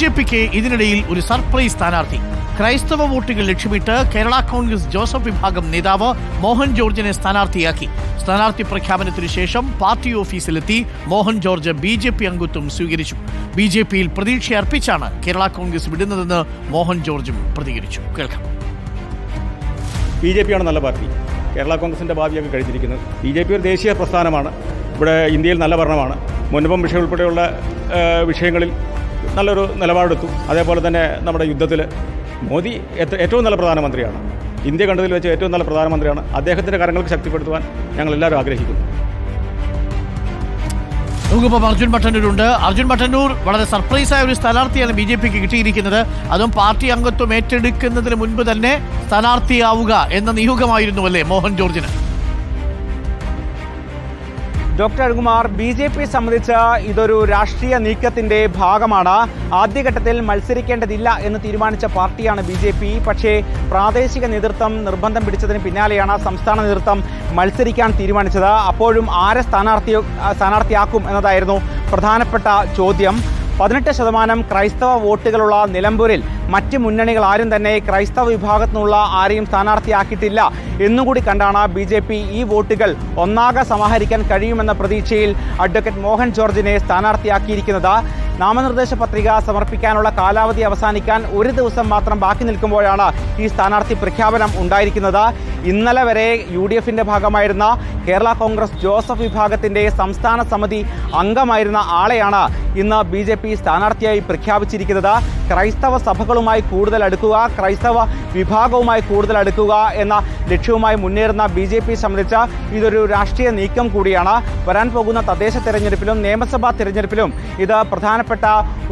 J പിക്ക് ഇതിനിടയിൽ ഒരു surprise സ്ഥാനാർത്ഥി. ക്രൈസ്തവ വോട്ടുകൾ ലക്ഷ്യമിട്ട് കേരള കോൺഗ്രസ് ജോസഫ് വിഭാഗം നേതാവ് മോഹൻ ജോർജിനെ സ്ഥാനാർത്ഥിയാക്കി. സ്ഥാനാർത്ഥി പ്രഖ്യാപനത്തിനു ശേഷം party ഓഫീസിലെത്തി Mohan George B J P അംഗത്വം സ്വീകരിച്ചു. ബി ജെ പിയിൽ പ്രതീക്ഷ അർപ്പിച്ചാണ് കേരള കോൺഗ്രസ് വിടുന്നതെന്ന് മോഹൻ ജോർജും പ്രതികരിച്ചു. കേൾക്കാം. ബി ജെ പിയാണ് നല്ല പാർട്ടി. കേരള കോൺഗ്രസിന്റെ ഭാവിയൊക്കെ കഴിഞ്ഞിരിക്കുന്നത്. ബി ജെ പി ഒരു ദേശീയ പ്രസ്ഥാനമാണ്. ഇവിടെ ഇന്ത്യയിൽ നല്ല ഭരണമാണ്. മുൻപം വിഷയം ഉൾപ്പെടെയുള്ള വിഷയങ്ങളിൽ നല്ലൊരു നിലപാടെടുത്തു. അതേപോലെ തന്നെ നമ്മുടെ യുദ്ധത്തിൽ മോദി ഏറ്റവും നല്ല പ്രധാനമന്ത്രിയാണ്. ഇന്ത്യ കണ്ടതിൽ വെച്ച് ഏറ്റവും നല്ല പ്രധാനമന്ത്രിയാണ്. അദ്ദേഹത്തിന്റെ കരങ്ങൾക്ക് ശക്തിപ്പെടുത്തുവാൻ ഞങ്ങൾ എല്ലാവരും ആഗ്രഹിക്കുന്നു നമുക്കിപ്പം അർജുൻ ഭട്ടന്നൂരുണ്ട് അർജുൻ ഭട്ടന്നൂർ വളരെ സർപ്രൈസായ ഒരു സ്ഥാനാർത്ഥിയാണ് ബി ജെ പിക്ക് കിട്ടിയിരിക്കുന്നത്. അതും പാർട്ടി അംഗത്വം ഏറ്റെടുക്കുന്നതിന് മുൻപ് തന്നെ സ്ഥാനാർത്ഥിയാവുക എന്ന നിയോഗമായിരുന്നു അല്ലേ മോഹൻ ജോർജിന്? Doctor Arukumar B J P സംബന്ധിച്ച് ഇതൊരു രാഷ്ട്രീയ നീക്കത്തിന്റെ ഭാഗമാണ്. ആദ്യഘട്ടത്തിൽ മത്സരിക്കേണ്ടതില്ല എന്ന് തീരുമാനിച്ച പാർട്ടിയാണ് ബി ജെ പി. പക്ഷേ പ്രാദേശിക നേതൃത്വം നിർബന്ധം പിടിച്ചതിന് പിന്നാലെയാണ് സംസ്ഥാന നേതൃത്വം മത്സരിക്കാൻ തീരുമാനിച്ചത്. അപ്പോഴും ആരെ സ്ഥാനാർത്ഥി സ്ഥാനാർത്ഥിയാക്കും എന്നതായിരുന്നു പ്രധാനപ്പെട്ട ചോദ്യം. പതിനെട്ട് ശതമാനം ക്രൈസ്തവ വോട്ടുകളുള്ള നിലമ്പൂരിൽ മറ്റ് മുന്നണികൾ ആരും തന്നെ ക്രൈസ്തവ വിഭാഗത്തു നിന്നുള്ള ആരെയും സ്ഥാനാർത്ഥിയാക്കിയിട്ടില്ല. എന്നുകൂടി കണ്ടാണ് ബി ജെ പി ഈ വോട്ടുകൾ ഒന്നാകെ സമാഹരിക്കാൻ കഴിയുമെന്ന പ്രതീക്ഷയിൽ അഡ്വക്കേറ്റ് മോഹൻ ജോർജിനെ സ്ഥാനാർത്ഥിയാക്കിയിരിക്കുന്നത്. നാമനിർദ്ദേശ പത്രിക സമർപ്പിക്കാനുള്ള കാലാവധി അവസാനിക്കാൻ ഒരു ദിവസം മാത്രം ബാക്കി നിൽക്കുമ്പോഴാണ് ഈ സ്ഥാനാർത്ഥി പ്രഖ്യാപനം ഉണ്ടായിരിക്കുന്നത്. ഇന്നലെ വരെ യു ഡി എഫിന്റെ ഭാഗമായിരുന്ന കേരള കോൺഗ്രസ് ജോസഫ് വിഭാഗത്തിന്റെ സംസ്ഥാന സമിതി അംഗമായിരുന്ന ആളെയാണ് ഇന്ന് ബി ജെ പി സ്ഥാനാർത്ഥിയായി പ്രഖ്യാപിച്ചിരിക്കുന്നത്. ക്രൈസ്തവ സഭകളുമായി കൂടുതൽ അടുക്കുക ക്രൈസ്തവ വിഭാഗവുമായി കൂടുതൽ അടുക്കുക എന്ന ലക്ഷ്യവുമായി മുന്നേറുന്ന ബി ജെ പി സംബന്ധിച്ച ഇതൊരു രാഷ്ട്രീയ നീക്കം കൂടിയാണ്. വരാൻ പോകുന്ന തദ്ദേശ തെരഞ്ഞെടുപ്പിലും നിയമസഭാ തെരഞ്ഞെടുപ്പിലും ഇത് പ്രധാനപ്പെട്ട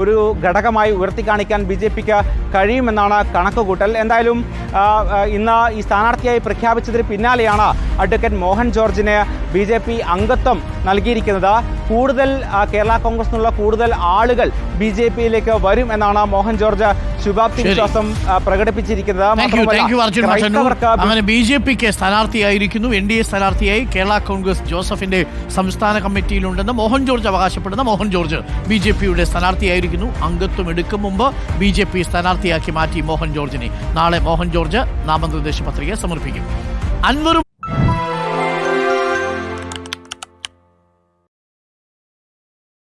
ഒരു ഘടകമായി ഉയർത്തിക്കാണിക്കാൻ ബി ജെ പിക്ക് കഴിയുമെന്നാണ് കണക്കുകൂട്ടൽ. എന്തായാലും ഇന്ന് ഈ സ്ഥാനാർത്ഥിയായി പ്രഖ്യാപിച്ചതിന് പിന്നാലെയാണ് അഡ്വക്കേറ്റ് മോഹൻ ജോർജിന് ബി ജെ പി അംഗത്വം നൽകിയിരിക്കുന്നത്. കൂടുതൽ കേരള കോൺഗ്രസ് നിന്നുള്ള കൂടുതൽ ആളുകൾ ബി ജെ പിയിലേക്ക് വരും എന്നാണ് മോഹൻ ജോർജ് ശുഭാപ്തി വിശ്വാസം പ്രകടിപ്പിച്ചിരിക്കുന്നത്. അങ്ങനെ ബി ജെ പിക്ക് സ്ഥാനാർത്ഥിയായിരിക്കുന്നു. എൻ ഡി എ സ്ഥാനാർത്ഥിയായി കേരള കോൺഗ്രസ് ജോസഫിന്റെ സംസ്ഥാന കമ്മിറ്റിയിലുണ്ടെന്ന് മോഹൻ ജോർജ് അവകാശപ്പെടുന്ന മോഹൻ ജോർജ് ബി ജെ പിയുടെ സ്ഥാനാർത്ഥിയായിരിക്കുന്നു. അംഗത്വം എടുക്കും മുമ്പ് ബി ജെ പി സ്ഥാനാർത്ഥിയാക്കി മാറ്റി മോഹൻ ജോർജിനെ. നാളെ മോഹൻ ജോർജ് നാമനിർദ്ദേശ പത്രിക സമർപ്പിക്കും. അൻവറും